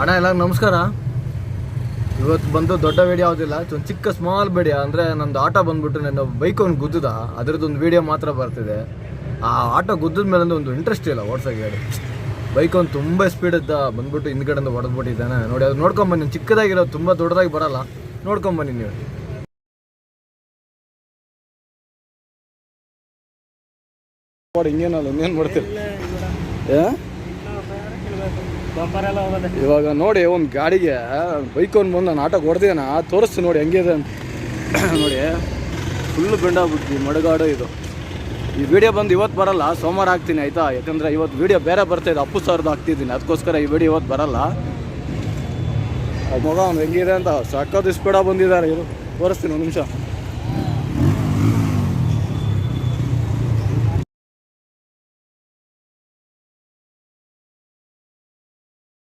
ಅಣ್ಣ ಎಲ್ಲ ನಮಸ್ಕಾರ. ಇವತ್ತು ಬಂದು ದೊಡ್ಡ ವೀಡಿಯೋ ಯಾವುದಿಲ್ಲ ಒಂದು ಚಿಕ್ಕ ಸ್ಮಾಲ್ ವೀಡಿಯೋ ಅಂದರೆ ನಂದು ಆಟೋ ಬಂದುಬಿಟ್ಟು ನನ್ನ ಬೈಕ್ ಒಂದು ಗುದ್ದದ. ಅದರದ್ದೊಂದು ವಿಡಿಯೋ ಮಾತ್ರ ಬರ್ತಿದೆ. ಆ ಆಟೋ ಗುದ್ದದ ಮೇಲೆ ಒಂದು ಇಂಟ್ರೆಸ್ಟ್ ಇಲ್ಲ ಓಡ್ಸೋಕೆ ಗಾಡಿ ಬೈಕ್ ಒಂದು ತುಂಬ ಸ್ಪೀಡ್ ಇದ್ದ ಬಂದ್ಬಿಟ್ಟು ಹಿಂದ್ಗಡೆಯಿಂದ ಹೊಡೆದ್ಬಿಟ್ಟಿದ್ದಾನೆ ನೋಡಿ ಅದು ನೋಡ್ಕೊಂಬನ್ನಿ ಚಿಕ್ಕದಾಗಿರೋ ತುಂಬ ದೊಡ್ಡದಾಗಿ ಬರಲ್ಲ. ನೋಡ್ಕೊಂಬನ್ನಿ ನೀವು. ನೋಡಿ ಹಿಂಗೇನಲ್ಲ ಇನ್ನೇನು ಮಾಡ್ತೀರಿ? ಏ? ಇವಾಗ ನೋಡಿ ಒಂದು ಗಾಡಿಗೆ ಬೈಕ್ ಒಂದು ಬಂದು ನಾನು ಆಟೋಗೆ ಹೊಡೆದೇನ ತೋರಿಸ್ತೀನಿ ನೋಡಿ ಹೆಂಗಿದೆ ಅಂತ. ನೋಡಿ ಫುಲ್ಲು ಬೆಂಡಾಗ್ಬಿಟ್ಟು ಮಡಗಾಡು ಇದು. ಈ ವಿಡಿಯೋ ಬಂದು ಇವತ್ತು ಬರಲ್ಲ, ಸೋಮವಾರ ಹಾಕ್ತೀನಿ ಆಯಿತಾ? ಯಾಕಂದರೆ ಇವತ್ತು ವಿಡಿಯೋ ಬೇರೆ ಬರ್ತಾಯಿದೆ ಅಪ್ಪು ಸಾವಿರದ ಹಾಕ್ತಿದ್ದೀನಿ. ಅದಕ್ಕೋಸ್ಕರ ಈ ವಿಡಿಯೋ ಇವತ್ತು ಬರಲ್ಲ. ಮಗ ಅವ್ನು ಹೆಂಗಿದೆ ಅಂತ ಸಕ್ಕತ್ತು ಸ್ಪೀಡಾಗಿ ಬಂದಿದ್ದಾರೆ ಇವರು. ತೋರಿಸ್ತೀನಿ ಒಂದು ನಿಮಿಷ.